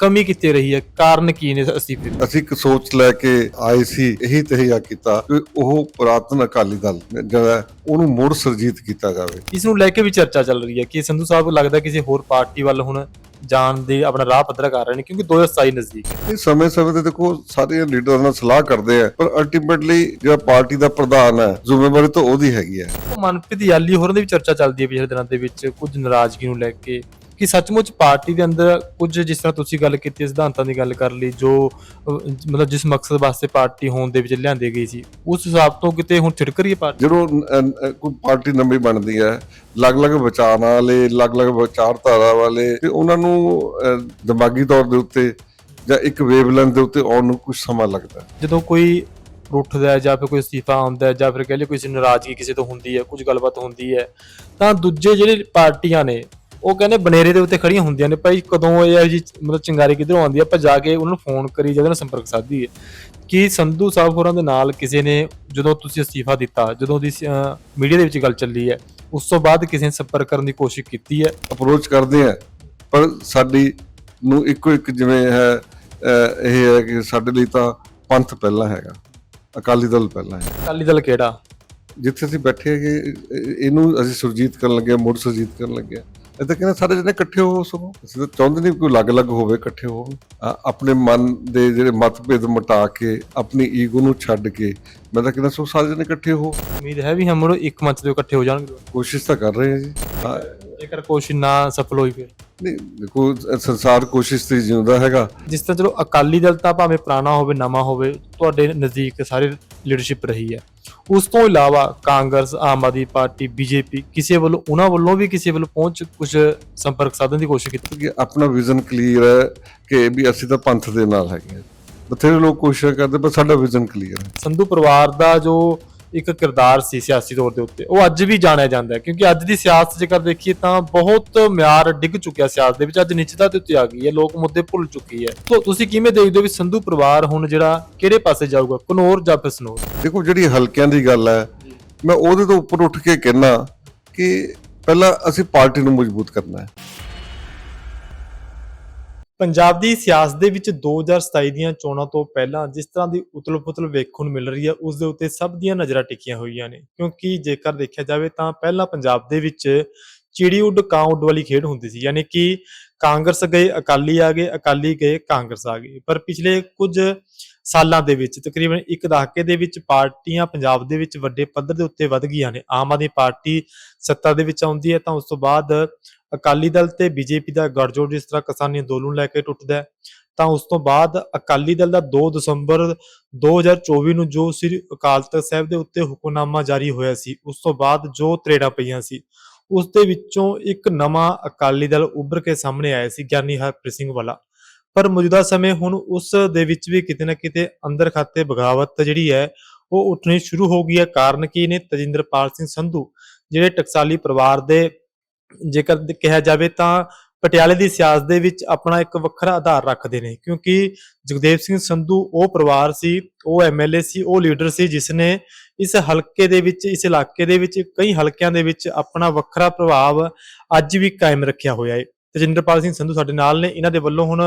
ਕਮੀ ਕਿੱਥੇ ਰਹੀ ਹੈ? ਕਾਰਨ ਕੀ ਨੇ ਅਸਤੀਫੇ ਦੇ ਅਸੀਂ ਇੱਕ ਸੋਚ ਲੈ ਕੇ ਆਏ ਸੀ ਇਹੀ ਤਹਿਆ ਕੀਤਾ ਕਿ ਉਹ ਪੁਰਾਤਨ ਅਕਾਲੀ ਦਲ ਜਿਹੜਾ ਉਹਨੂੰ ਮੁੜ ਸਰਜੀਤ ਕੀਤਾ ਜਾਵੇ। ਇਸ ਨੂੰ ਲੈ ਕੇ ਵੀ ਚਰਚਾ ਚੱਲ ਰਹੀ ਹੈ ਕਿ ਸੰਧੂ ਸਾਹਿਬ ਲੱਗਦਾ ਕਿਸੇ ਹੋਰ ਪਾਰਟੀ ਵੱਲ ਹੁਣ ਜਾਣ ਦੇ ਆਪਣਾ ਰਾਹ ਪੱਧਰਾ ਕਰ ਰਹੇ ਨੇ ਕਿਉਂਕਿ 2027 ਨਜ਼ਦੀਕ ਹੈ। ਇਹ ਸਮੇਂ ਸਮੇਂ ਤੇ ਦੇਖੋ ਸਾਰੇ ਲੀਡਰਾਂ ਨਾਲ ਸਲਾਹ ਕਰਦੇ ਆ ਪਰ ਅਲਟੀਮੇਟਲੀ ਜਿਹੜਾ ਪਾਰਟੀ ਦਾ ਪ੍ਰਧਾਨ ਹੈ ਜ਼ਿੰਮੇਵਾਰੀ ਤਾਂ ਉਹਦੀ ਹੈਗੀ ਹੈ। ਮਨਪ੍ਰੀਤ ਯਾਲੀ ਹੋਰਾਂ ਦੀ ਵੀ ਚਰਚਾ ਚੱਲਦੀ ਹੈ ਪਿਛਲੇ ਦਿਨਾਂ ਦੇ ਵਿੱਚ ਕੁਝ ਨਾਰਾਜ਼ਗੀ ਨੂੰ ਲੈ ਕੇ। ਕਿ ਸੱਚਮੁੱਚ ਪਾਰਟੀ ਦੇ ਅੰਦਰ ਕੁਝ ਜਿਸ ਤਰ੍ਹਾਂ ਤੁਸੀਂ ਗੱਲ ਕੀਤੀ ਸਿਧਾਂਤਾਂ ਦੀ ਗੱਲ ਕਰ ਲਈ ਜੋ ਮਤਲਬ ਜਿਸ ਮਕਸਦ ਵਾਸਤੇ ਪਾਰਟੀ ਹੋਣ ਦੇ ਵਿੱਚ ਲਿਆਂਦੀ ਗਈ ਸੀ ਉਸ ਹਿਸਾਬ ਤੋਂ ਕਿਤੇ ਹੁਣ ਛਿੜਕ ਰਹੀ ਹੈ ਪਾਰਟੀ? ਜਦੋਂ ਕੋਈ ਪਾਰਟੀ ਨਵੀਂ ਬਣਦੀ ਹੈ ਅਲੱਗ-ਅਲੱਗ ਵਿਚਾਰਾਂ ਵਾਲੇ ਅਲੱਗ-ਅਲੱਗ ਵਿਚਾਰਧਾਰਾ ਵਾਲੇ ਤੇ ਉਹਨਾਂ ਨੂੰ ਦਿਮਾਗੀ ਤੌਰ ਦੇ ਉੱਤੇ ਜਾਂ ਇੱਕ ਵੇਵਲੈਂਥ ਦੇ ਉੱਤੇ ਆਉਣ ਨੂੰ ਕੁਝ ਸਮਾਂ ਲੱਗਦਾ ਜਦੋਂ ਕੋਈ ਉੱਠਦਾ ਹੈ ਜਾਂ ਫਿਰ ਕੋਈ ਅਸਤੀਫਾ ਆਉਂਦਾ ਹੈ ਜਾਂ ਫਿਰ ਕਹਿ ਲਈਏ ਕੋਈ ਨਾਰਾਜ਼ਗੀ ਕਿਸੇ ਤੋਂ ਹੁੰਦੀ ਹੈ ਕੁਝ ਗੱਲਬਾਤ ਹੁੰਦੀ ਹੈ ਤਾਂ ਦੂਜੇ ਜਿਹੜੇ ਪਾਰਟੀਆਂ ਨੇ ਉਹ ਕਹਿੰਦੇ ਬਨੇਰੇ ਦੇ ਉੱਤੇ ਖੜੀਆਂ ਹੁੰਦੀਆਂ ਨੇ ਭਾਈ ਕਦੋਂ ਇਹ ਜੀ ਮਤਲਬ ਚਿੰਗਾਰੀ ਕਿੱਧਰੋਂ ਆਉਂਦੀ ਹੈ? ਆਪਾਂ ਜਾ ਕੇ ਉਹਨਾਂ ਨੂੰ ਫੋਨ ਕਰੀ ਜਾਂ ਉਹਦੇ ਨਾਲ ਸੰਪਰਕ ਸਾਧੀ ਹੈ ਕਿ ਸੰਧੂ ਸਾਹਿਬ ਹੋਰਾਂ ਦੇ ਨਾਲ ਕਿਸੇ ਨੇ ਜਦੋਂ ਤੁਸੀਂ ਅਸਤੀਫਾ ਦਿੱਤਾ ਜਦੋਂ ਦੀ ਮੀਡੀਆ ਦੇ ਵਿੱਚ ਗੱਲ ਚੱਲੀ ਹੈ ਉਸ ਤੋਂ ਬਾਅਦ ਕਿਸੇ ਨੇ ਸੰਪਰਕ ਕਰਨ ਦੀ ਕੋਸ਼ਿਸ਼ ਕੀਤੀ ਹੈ? ਅਪਰੋਚ ਕਰਦੇ ਆ ਪਰ ਸਾਡੀ ਨੂੰ ਇੱਕੋ ਇੱਕ ਜਿਵੇਂ ਹੈ ਇਹ ਹੈ ਕਿ ਸਾਡੇ ਲਈ ਤਾਂ ਪੰਥ ਪਹਿਲਾਂ ਹੈਗਾ ਅਕਾਲੀ ਦਲ ਪਹਿਲਾਂ ਹੈ ਅਕਾਲੀ ਦਲ ਕਿਹੜਾ? ਜਿੱਥੇ ਅਸੀਂ ਬੈਠੇ ਹੈਗੇ ਇਹ- ਇਹਨੂੰ ਅਸੀਂ ਸੁਰਜੀਤ ਕਰਨ ਲੱਗੇ ਮੁੜ ਸੁਰਜੀਤ ਕਰਨ ਲੱਗੇ। ਇਹ ਤਾਂ ਕਹਿੰਦੇ ਸਾਰੇ ਜਣੇ ਇਕੱਠੇ ਹੋ ਸਗੋਂ। ਅਸੀਂ ਤਾਂ ਚਾਹੁੰਦੇ ਨਹੀਂ ਕੋਈ ਅਲੱਗ-ਅਲੱਗ ਹੋਵੇ ਇਕੱਠੇ ਆ- ਆਪਣੇ ਮਨ ਦੇ ਜਿਹੜੇ ਮਤਭੇਦ ਮਿਟਾ ਕੇ ਆਪਣੀ ਈਗੋ ਨੂੰ ਛੱਡ ਕੇ ਮੈਂ ਤਾਂ ਕਹਿੰਦਾ ਸੋ ਸਾਰੇ ਜਣੇ ਇਕੱਠੇ ਹੋ। ਉਮੀਦ ਹੈ ਵੀ ਹਮ ਇੱਕ ਮੰਚ ਤੇ ਇਕੱਠੇ ਹੋ ਜਾਣਗੇ। ਕੋਸ਼ਿਸ਼ ਤਾਂ ਕਰ ਰਹੇ ਹਾਂ ਜੀ। ਹਾਂ, ਜੇਕਰ ਕੋਸ਼ਿਸ਼ ਨਾ ਸਫਲ ਹੋਈ ਫਿਰ। ਨਹੀਂ ਦੇਖੋ ਸੰਸਾਰ ਕੋਸ਼ਿਸ਼ ਤੇ ਹੀ ਜਿਉਂਦਾ ਹੈਗਾ। ਜਿਸ ਤਰ੍ਹਾਂ ਚਲੋ ਅਕਾਲੀ ਦਲ ਤਾਂ ਭਾਵੇਂ ਪੁਰਾਣਾ ਹੋਵੇ ਨਵਾਂ ਹੋਵੇ ਤੁਹਾਡੇ ਨਜ਼ਦੀਕ ਸਾਰੇ ਲੀਡਰਸ਼ਿਪ ਰਹੀ ਹੈ। ਉਸ ਤੋਂ ਇਲਾਵਾ ਕਾਂਗਰਸ ਆਮ ਆਦਮੀ ਪਾਰਟੀ ਬੀਜੇਪੀ ਕਿਸੇ ਵੱਲੋਂ ਉਹਨਾਂ ਵੱਲੋਂ ਵੀ ਕਿਸੇ ਵੱਲੋਂ ਪਹੁੰਚ ਕੁਝ ਸੰਪਰਕ ਸਾਧਨ ਦੀ ਕੋਸ਼ਿਸ਼ ਕੀਤੀ? ਕਿ ਆਪਣਾ ਵਿਜ਼ਨ ਕਲੀਅਰ ਹੈ ਕਿ ਵੀ ਅਸੀਂ ਤਾਂ ਪੰਥ ਦੇ ਨਾਲ ਹੈਗੇ ਬਥੇਰੇ ਲੋਕ ਕੋਸ਼ਿਸ਼ ਕਰਦੇ ਪਰ ਸਾਡਾ ਵਿਜ਼ਨ ਕਲੀਅਰ ਹੈ। ਸੰਧੂ ਪਰਿਵਾਰ ਦਾ ਜੋ ਇੱਕ ਕਿਰਦਾਰ ਸੀ ਸਿਆਸੀ ਤੌਰ ਦੇ ਉੱਤੇ। ਉਹ ਅੱਜ ਵੀ ਜਾਣਿਆ ਜਾਂਦਾ ਹੈ, ਕਿਉਂਕਿ ਅੱਜ ਦੀ ਸਿਆਸਤ ਜੇਕਰ ਦੇਖੀਏ ਤਾਂ ਬਹੁਤ ਮਿਆਰ ਡਿੱਗ ਚੁੱਕਿਆ ਸਿਆਸਤ ਦੇ ਵਿੱਚ, ਅੱਜ ਨਿਚਤਾ ਦੇ ਉੱਤੇ ਆ ਗਈ ਹੈ, ਲੋਕ ਮੁੱਦੇ ਭੁੱਲ ਚੁੱਕੀ ਹੈ। ਸੋ ਤੁਸੀਂ ਕਿਵੇਂ ਦੇਖਦੇ ਹੋ ਵੀ ਸੰਧੂ ਪਰਿਵਾਰ ਹੁਣ ਜਿਹੜਾ ਕਿਹੜੇ ਪਾਸੇ ਜਾਊਗਾ, ਕਨੌਰ ਜਾਂ ਫਿਰ ਸਨੌਰ? ਦੇਖੋ, ਜਿਹੜੀ ਹਲਕਿਆਂ ਦੀ ਗੱਲ ਹੈ, ਮੈਂ ਉਹਦੇ ਤੋਂ ਉੱਪਰ ਉੱਠ ਕੇ ਕਹਿਣਾ ਕਿ ਪਹਿਲਾਂ ਅਸੀਂ ਪਾਰਟੀ ਨੂੰ ਮਜ਼ਬੂਤ ਕਰਨਾ ਹੈ। ਪੰਜਾਬ ਦੀ ਸਿਆਸਤ ਦੇ ਵਿੱਚ 2027 ਦੀਆਂ ਚੋਣਾਂ ਤੋਂ ਪਹਿਲਾਂ ਜਿਸ ਤਰ੍ਹਾਂ ਦੀ ਉਤਲ-ਪੁਤਲ ਵੇਖਣ ਨੂੰ ਮਿਲ ਰਹੀ ਹੈ, ਉਸ ਦੇ ਉੱਤੇ ਸਭ ਦੀਆਂ ਨਜ਼ਰਾਂ ਟਿਕੀਆਂ ਹੋਈਆਂ ਨੇ। ਕਿਉਂਕਿ ਜੇਕਰ ਦੇਖਿਆ ਜਾਵੇ ਤਾਂ ਪਹਿਲਾਂ ਪੰਜਾਬ ਦੇ ਵਿੱਚ ਚਿੜੀ ਉੱਡ ਕਾਂ ਉੱਡ ਵਾਲੀ ਖੇਡ ਹੁੰਦੀ ਸੀ, ਯਾਨੀ ਕਿ ਕਾਂਗਰਸ ਗਏ, ਅਕਾਲੀ ਆ ਗਏ, ਅਕਾਲੀ ਗਏ, ਕਾਂਗਰਸ ਆ ਗਏ। ਪਰ ਪਿਛਲੇ ਕੁਝ ਸਾਲਾਂ ਦੇ ਵਿੱਚ, ਤਕਰੀਬਨ ਇੱਕ ਦਹਾਕੇ ਦੇ ਵਿੱਚ ਪਾਰਟੀਆਂ ਪੰਜਾਬ ਦੇ ਵਿੱਚ ਵੱਡੇ ਪੱਧਰ ਦੇ ਉੱਤੇ ਵੱਧ ਗਈਆਂ ਨੇ। ਆਮ ਆਦਮੀ ਪਾਰਟੀ ਸੱਤਾ ਦੇ ਵਿੱਚ ਆਉਂਦੀ ਹੈ ਤਾਂ ਉਸ ਤੋਂ ਬਾਅਦ ਅਕਾਲੀ ਦਲ ਤੇ ਬੀਜੇਪੀ ਦਾ ਗੱਠਜੋੜ ਜਿਸ ਤਰ੍ਹਾਂ ਕਿਸਾਨੀ ਅੰਦੋਲਨ ਨੂੰ ਲੈ ਕੇ ਟੁੱਟਦਾ ਹੈ, ਤਾਂ ਉਸ ਤੋਂ ਬਾਅਦ ਅਕਾਲੀ ਦਲ ਦਾ 2 ਦਸੰਬਰ 2024 ਨੂੰ ਜੋ ਸ੍ਰੀ ਅਕਾਲ ਤਖਤ ਸਾਹਿਬ ਦੇ ਉੱਤੇ ਹੁਕਮਨਾਮਾ ਜਾਰੀ ਹੋਇਆ ਸੀ, ਉਸ ਤੋਂ ਬਾਅਦ ਜੋ ਤਰੇੜਾਂ ਪਈਆਂ ਸੀ, ਉਸ ਦੇ ਵਿੱਚੋਂ ਇੱਕ ਨਵਾਂ ਅਕਾਲੀ ਦਲ ਉੱਭਰ ਕੇ ਸਾਹਮਣੇ ਆਇਆ ਸੀ ਗਿਆਨੀ ਹਰਪ੍ਰੀਤ ਸਿੰਘ ਵਾਲਾ। ਪਰ ਮੌਜੂਦਾ ਸਮੇਂ ਹੁਣ ਉਸ ਦੇ ਵਿੱਚ ਵੀ ਕਿਤੇ ਨਾ ਕਿਤੇ ਅੰਦਰ ਖਾਤੇ ਬਗਾਵਤ ਜਿਹੜੀ ਹੈ, ਉਹ ਉੱਠਣੀ ਸ਼ੁਰੂ ਹੋ ਗਈ ਹੈ। ਕਾਰਨ ਕੀ ਨੇ? ਤਜਿੰਦਰਪਾਲ ਸਿੰਘ ਸੰਧੂ, ਜਿਹੜੇ ਟਕਸਾਲੀ ਪਰਿਵਾਰ ਦੇ ਜੇਕਰ ਕਿਹਾ ਜਾਵੇ ਤਾਂ ਪਟਿਆਲੇ ਦੀ ਸਿਆਸਤ ਦੇ ਵਿੱਚ ਆਪਣਾ ਇੱਕ ਵੱਖਰਾ ਆਧਾਰ ਰੱਖਦੇ ਨੇ। ਕਿਉਂਕਿ ਜਗਦੇਵ ਸਿੰਘ ਸੰਧੂ ਉਹ ਪਰਿਵਾਰ ਸੀ, ਉਹ ਐਮਐਲਏ ਸੀ, ਉਹ ਲੀਡਰ ਸੀ, ਜਿਸ ਨੇ ਇਸ ਹਲਕੇ ਦੇ ਵਿੱਚ, ਇਸ ਇਲਾਕੇ ਦੇ ਵਿੱਚ ਕਈ ਹਲਕਿਆਂ ਦੇ ਵਿੱਚ ਆਪਣਾ ਵੱਖਰਾ ਪ੍ਰਭਾਵ ਅੱਜ ਵੀ ਕਾਇਮ ਰੱਖਿਆ ਹੋਇਆ ਹੈ। ਤਜਿੰਦਰਪਾਲ ਸਿੰਘ ਸੰਧੂ ਸਾਡੇ ਨਾਲ ਨੇ। ਇਹਨਾਂ ਦੇ ਵੱਲੋਂ ਹੁਣ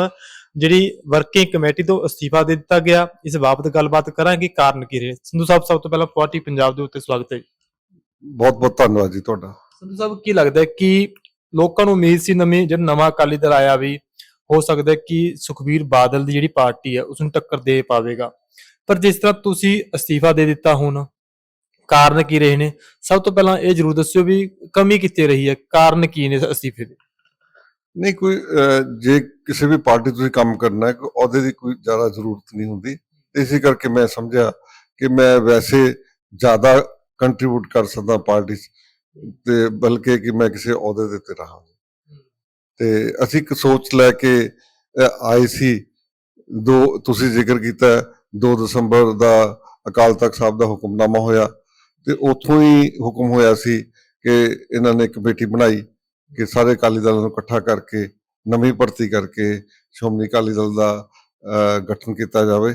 ਜਿਹੜੀ ਵਰਕਿੰਗ ਕਮੇਟੀ ਤੋਂ ਅਸਤੀਫਾ ਦੇ ਦਿੱਤਾ ਗਿਆ ਇਸ ਬਾਬਤ ਗੱਲਬਾਤ ਕਰਾਂਗੇ ਕਾਰਨ ਕੀ ਰਹੇ? ਸੰਧੂ ਸਾਹਿਬ ਸਭ ਤੋਂ ਪਹਿਲਾਂ 40 ਪੰਜਾਬ ਦੇ ਉੱਤੇ ਸਵਾਗਤ ਹੈ ਬਹੁਤ ਬਹੁਤ ਧੰਨਵਾਦ ਜੀ ਤੁਹਾਡਾ। ਸੰਧੂ ਸਾਹਿਬ ਕੀ ਲੱਗਦਾ ਹੈ ਕਿ ਲੋਕਾਂ ਨੂੰ ਉਮੀਦ ਸੀ ਨਵੀਂ ਜਿਹੜਾ ਨਵਾਂ ਅਕਾਲੀ ਦਲ ਆਇਆ ਵੀ ਹੋ ਸਕਦਾ ਹੈ ਕਿ ਸੁਖਬੀਰ ਬਾਦਲ ਦੀ ਜਿਹੜੀ ਪਾਰਟੀ ਹੈ ਉਸ ਨੂੰ ਟੱਕਰ ਦੇ ਪਾਵੇਗਾ। ਪਰ ਜਿਸ ਤਰ੍ਹਾਂ ਤੁਸੀਂ ਅਸਤੀਫਾ ਦੇ ਦਿੱਤਾ ਹੁਣ ਕਾਰਨ ਕੀ ਰਹੇ ਨੇ? ਸਭ ਤੋਂ ਪਹਿਲਾਂ ਇਹ ਜਰੂਰ ਦੱਸਿਓ ਵੀ ਕਮੀ ਕਿੱਥੇ ਰਹੀ ਹੈ ਕਾਰਨ ਕੀ ਨੇ ਅਸਤੀਫੇ ਦੇ? ਨਹੀਂ, ਕੋਈ ਜੇ ਕਿਸੇ ਵੀ ਪਾਰਟੀ ਤੁਸੀਂ ਕੰਮ ਕਰਨਾ ਹੈ, ਕੋਈ ਅਹੁਦੇ ਦੀ ਕੋਈ ਜ਼ਿਆਦਾ ਜ਼ਰੂਰਤ ਨਹੀਂ ਹੁੰਦੀ। ਇਸੇ ਕਰਕੇ ਮੈਂ ਸਮਝਿਆ ਕਿ ਮੈਂ ਵੈਸੇ ਜ਼ਿਆਦਾ ਕੰਟਰੀਬਿਊਟ ਕਰ ਸਕਦਾ ਪਾਰਟੀ 'ਚ ਤੇ ਬਲਕਿ ਕਿ ਮੈਂ ਕਿਸੇ ਅਹੁਦੇ ਦੇ ਉੱਤੇ ਰਹਾ। ਤੇ ਅਸੀਂ ਇੱਕ ਸੋਚ ਲੈ ਕੇ ਆਏ ਸੀ। ਦੋ, ਤੁਸੀਂ ਜ਼ਿਕਰ ਕੀਤਾ 2 ਦਸੰਬਰ ਦਾ ਅਕਾਲ ਤਖਤ ਸਾਹਿਬ ਦਾ ਹੁਕਮਨਾਮਾ ਹੋਇਆ ਤੇ ਉੱਥੋਂ ਹੀ ਹੁਕਮ ਹੋਇਆ ਸੀ ਕਿ ਇਹਨਾਂ ਨੇ ਕਮੇਟੀ ਬਣਾਈ। ਕਿ ਸਾਰੇ ਅਕਾਲੀ ਦਲ ਨੂੰ ਇਕੱਠਾ ਕਰਕੇ, ਨਵੀਂ ਭਰਤੀ ਕਰਕੇ ਸ਼੍ਰੋਮਣੀ ਅਕਾਲੀ ਦਲ ਦਾ ਗਠਨ ਕੀਤਾ ਜਾਵੇ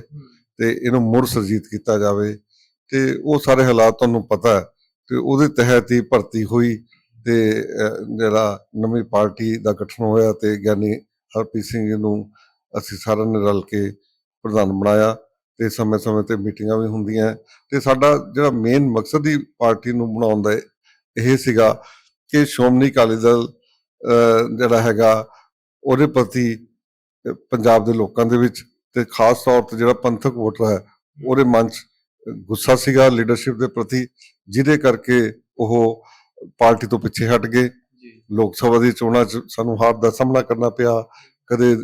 ਤੇ ਇਹਨੂੰ ਮੁੜ ਸਰਜੀਤ ਕੀਤਾ ਜਾਵੇ ਤੇ ਉਹ ਸਾਰੇ ਹਾਲਾਤ ਤੁਹਾਨੂੰ ਪਤਾ ਹੈ ਤੇ ਉਹਦੇ ਤਹਿਤ ਹੀ ਭਰਤੀ ਹੋਈ ਤੇ ਜਿਹੜਾ ਨਵੀਂ ਪਾਰਟੀ ਦਾ ਗਠਨ ਹੋਇਆ ਤੇ ਗਿਆਨੀ ਹਰਪ੍ਰੀਤ ਸਿੰਘ ਜੀ ਨੂੰ ਅਸੀਂ ਸਾਰਿਆਂ ਨੇ ਰਲ ਕੇ ਪ੍ਰਧਾਨ ਬਣਾਇਆ ਤੇ ਸਮੇਂ-ਸਮੇਂ ਤੇ ਮੀਟਿੰਗਾਂ ਵੀ ਹੁੰਦੀਆਂ ਤੇ ਸਾਡਾ ਜਿਹੜਾ ਮੇਨ ਮਕਸਦ ਹੀ ਪਾਰਟੀ ਨੂੰ ਬਣਾਉਣ ਦਾ ਇਹ ਸੀਗਾ ਕਿ ਸ਼੍ਰੋਮਣੀ ਅਕਾਲੀ ਦਲ ਜਿਹੜਾ ਹੈਗਾ ਉਹਦੇ ਪ੍ਰਤੀ ਪੰਜਾਬ ਦੇ ਲੋਕਾਂ ਦੇ ਵਿੱਚ ਤੇ ਖਾਸ ਤੌਰ ਤੇ ਜਿਹੜਾ ਪੰਥਕ ਵੋਟਰ ਹੈ ਉਹਦੇ ਮਨ 'ਚ ਗੁੱਸਾ ਸੀਗਾ ਲੀਡਰਸ਼ਿਪ ਦੇ ਪ੍ਰਤੀ ਜਿਹਦੇ ਕਰਕੇ ਉਹ ਪਾਰਟੀ ਤੋਂ ਪਿੱਛੇ ਹਟ ਗਏ। ਲੋਕ ਸਭਾ ਦੀ ਚੋਣਾਂ 'ਚ ਸਾਨੂੰ ਹਾਰ ਦਾ ਸਾਹਮਣਾ ਕਰਨਾ ਪਿਆ। ਕਦੇ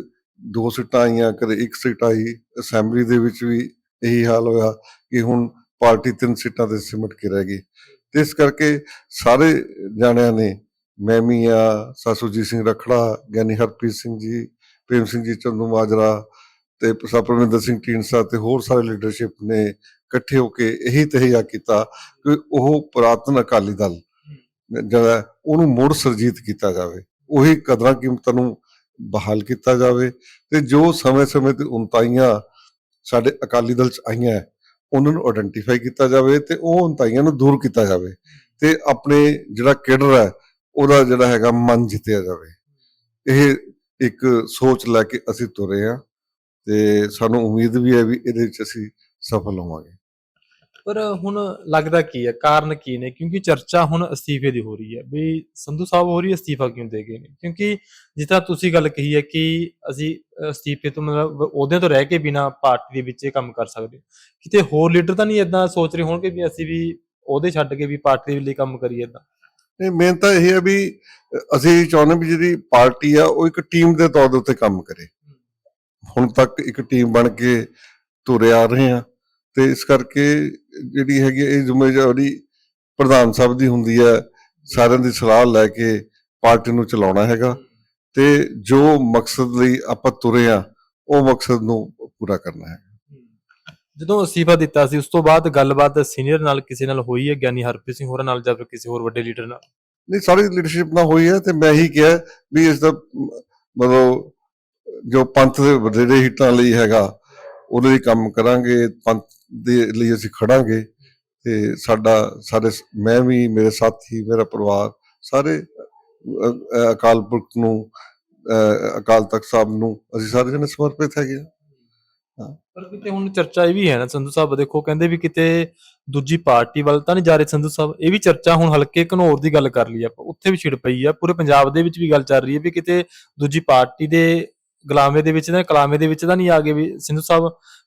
ਦੋ ਸੀਟਾਂ ਆਈਆਂ ਕਦੇ ਇੱਕ ਸੀਟ ਆਈ। ਅਸੈਂਬਲੀ ਦੇ ਵਿੱਚ ਵੀ ਇਹੀ ਹਾਲ ਹੋਇਆ ਕਿ ਹੁਣ ਪਾਰਟੀ ਤਿੰਨ ਸੀਟਾਂ ਤੇ ਸਿਮਟ ਕੇ ਰਹਿ ਗਈ। ਤੇ ਇਸ ਕਰਕੇ ਸਾਰੇ ਜਾਣਿਆਂ ਨੇ ਮੈਂ ਵੀ ਆ ਸਾਸੂਜੀਤ ਸਿੰਘ ਰਖੜਾ, ਗਿਆਨੀ ਹਰਪ੍ਰੀਤ ਸਿੰਘ ਜੀ, ਪ੍ਰੇਮ ਸਿੰਘ ਜੀ, ਚੰਦੂ ਮਾਜਰਾ ਤੇ ਸਪਰਮਿੰਦਰ ਸਿੰਘ ਢੀਂਡਸਾ ਤੇ ਹੋਰ ਸਾਰੇ ਲੀਡਰਸ਼ਿਪ ਨੇ ਇਕੱਠੇ ਹੋ ਕੇ ਇਹੀ ਤਹਿਆ ਕੀਤਾ ਕਿ ਉਹ ਪੁਰਾਤਨ ਅਕਾਲੀ ਦਲ ਜਿਹੜਾ ਉਹਨੂੰ ਮੁੜ ਸਰਜੀਤ ਕੀਤਾ ਜਾਵੇ। ਉਹੀ ਕਦਰਾਂ ਕੀਮਤਾਂ ਨੂੰ ਬਹਾਲ ਕੀਤਾ ਜਾਵੇ ਤੇ ਜੋ ਸਮੇਂ-ਸਮੇਂ ਤੇ ਉਨਤਾਈਆਂ ਸਾਡੇ ਅਕਾਲੀ ਦਲ ਚ ਆਈਆਂ ਉਹਨਾਂ ਨੂੰ ਆਇਡੈਂਟੀਫਾਈ ਕੀਤਾ ਜਾਵੇ ਤੇ ਉਹ ਉਨਤਾਈਆਂ ਨੂੰ ਦੂਰ ਕੀਤਾ ਜਾਵੇ ਤੇ ਆਪਣੇ ਜਿਹੜਾ ਕੇਡਰ ਹੈ, ਉਹਦਾ ਜਿਹੜਾ ਹੈਗਾ ਮਨ ਜਿੱਤਿਆ ਜਾਵੇ। ਇਹ ਇੱਕ ਸੋਚ ਲੈ ਕੇ ਅਸੀਂ ਤੁਰੇ ਹਾਂ ਤੇ ਸਾਨੂੰ ਉਮੀਦ ਵੀ ਹੈ ਵੀ ਇਹਦੇ ਵਿੱਚ ਅਸੀਂ ਸਫਲ ਹੋਵਾਂਗੇ। ਪਰ ਹੁਣ ਲੱਗਦਾ ਕੀ ਹੈ? ਕਾਰਨ ਕੀ ਨੇ? ਕਿਉਂਕਿ ਚਰਚਾ ਹੁਣ ਅਸਤੀਫੇ ਦੀ ਹੋ ਰਹੀ ਹੈ। ਵੀ ਸੰਧੂ ਸਾਹਿਬ ਹੋ ਰਹੀ ਅਸਤੀਫਾ ਕਿਉਂ ਦੇ ਗਏ ਨੇ? ਕਿਉਂਕਿ ਜਿਸ ਤੁਸੀਂ ਗੱਲ ਕਹੀ ਹੈ ਕਿ ਅਸੀਂ ਅਸਤੀਫੇ ਤੋਂ ਮਤਲਬ ਉਹਦੇ ਤੋਂ ਰਹਿ ਕੇ ਬਿਨਾ ਪਾਰਟੀ ਦੇ ਵਿੱਚ ਇਹ ਕੰਮ ਕਰ ਸਕਦੇ ਕਿਤੇ ਹੋਰ ਲੀਡਰ ਤਾਂ ਨਹੀਂ ਇਦਾਂ ਸੋਚ ਰਹੇ ਹੋਣਗੇ ਵੀ ਅਸੀਂ ਵੀ ਉਹਦੇ ਛੱਡ ਕੇ ਵੀ ਪਾਰਟੀ ਦੇ ਲਈ ਕੰਮ ਕਰੀਏ ਇਦਾਂ ਨਹੀਂ ਮੇਨ ਤਾਂ ਇਹ ਹੈ ਵੀ ਅਸੀਂ ਚਾਹੁੰਦੇ ਵੀ ਜਿਹੜੀ ਪਾਰਟੀ ਆ, ਉਹ ਇੱਕ ਟੀਮ ਦੇ ਤੌਰ ਦੇ ਉੱਤੇ ਕੰਮ ਕਰੇ। ਹੁਣ ਤੱਕ ਇੱਕ ਟੀਮ ਬਣ ਕੇ ਤੁਰੇ ਆ ਰਹੇ ਆ ਤੇ ਇਸ ਕਰਕੇ ਜਿਹੜੀ ਹੈਗੀ ਇਹ ਜ਼ਿੰਮੇਵਾਰੀ ਪ੍ਰਧਾਨ ਸਾਹਿਬ ਦੀ ਹੁੰਦੀ ਹੈ। ਸਾਰਿਆਂ ਦੀ ਸਲਾਹ ਲੈ ਕੇ ਪਾਰਟੀ ਨੂੰ ਚਲਾਉਣਾ ਹੈਗਾ ਤੇ ਜੋ ਮਕਸਦ ਲਈ ਆਪਾਂ ਤੁਰੇ ਆ ਉਹ ਮਕਸਦ ਨੂੰ ਪੂਰਾ ਕਰਨਾ ਹੈ। ਜਦੋਂ ਅਸਤੀਫਾ ਦਿੱਤਾ ਸੀ ਉਸ ਤੋਂ ਬਾਅਦ ਗੱਲਬਾਤ ਸੀਨੀਅਰ ਨਾਲ ਕਿਸੇ ਨਾਲ ਹੋਈ ਹੈ? ਗਿਆਨੀ ਹਰਪ੍ਰੀਤ ਸਿੰਘ ਹੋਰਾਂ ਨਾਲ ਜਾਂ ਫਿਰ ਕਿਸੇ ਹੋਰ ਵੱਡੇ ਲੀਡਰ ਨਾਲ? ਨਹੀਂ ਸਾਰੀ ਲੀਡਰਸ਼ਿਪ ਨਾਲ ਹੋਈ ਹੈ ਤੇ ਮੈਂ ਹੀ ਕਿਹਾ ਵੀ ਇਸ ਦਾ ਮਤਲਬ ਜੋ ਪੰਥ ਦੇ ਵਧੇਰੇ ਹਿੱਤਾਂ ਲਈ ਹੈਗਾ ਉਹਦੇ ਲਈ ਕੰਮ ਕਰਾਂਗੇ, ਪੰਥ ਦੇ ਲਈ ਅਸੀਂ ਖੜਾਂਗੇ ਤੇ ਸਾਡਾ, ਸਾਰੇ ਮੈਂ ਵੀ, ਮੇਰੇ ਸਾਥੀ, ਮੇਰਾ ਪਰਿਵਾਰ ਸਾਰੇ ਅਕਾਲ ਪੁਰਖ ਨੂੰ ਅਕਾਲ ਤਖਤ ਸਾਹਿਬ ਨੂੰ ਅਸੀਂ ਸਾਰੇ ਜਣੇ ਸਮਰਪਿਤ ਹੈਗੇ ਪਰ ਕਿਤੇ ਹੁਣ ਚਰਚਾ ਇਹ ਵੀ ਹੈ ਨਾ, ਸੰਧੂ ਸਾਹਿਬ, ਦੇਖੋ ਕਹਿੰਦੇ ਵੀ ਕਿਤੇ ਦੂਜੀ ਪਾਰਟੀ ਵੱਲ ਤਾਂ ਨਹੀਂ ਜਾ ਰਹੇ ਸੰਧੂ ਸਾਹਿਬ, ਇਹ ਵੀ ਚਰਚਾ ਹੁਣ ਹਲਕੇ ਘਨੌਰ ਦੀ ਗੱਲ ਕਰ ਲਈ ਆਪਾਂ, ਉੱਥੇ ਵੀ ਛਿੜ ਪਈ ਆ, ਪੂਰੇ ਪੰਜਾਬ ਦੇ ਵਿੱਚ ਵੀ ਗੱਲ ਚੱਲ ਰਹੀ ਹੈ ਵੀ ਕਿਤੇ ਦੂਜੀ ਪਾਰਟੀ ਦੇ ਗੁਲਾਮੇ ਦੇ ਵਿੱਚ ਨਾ ਕਲਾਮੇ ਦੇ ਵਿੱਚ ਤਾਂ ਨਹੀਂ ਆ ਗਏ ਵੀ ਸੰਧੂ ਸਾਹਿਬ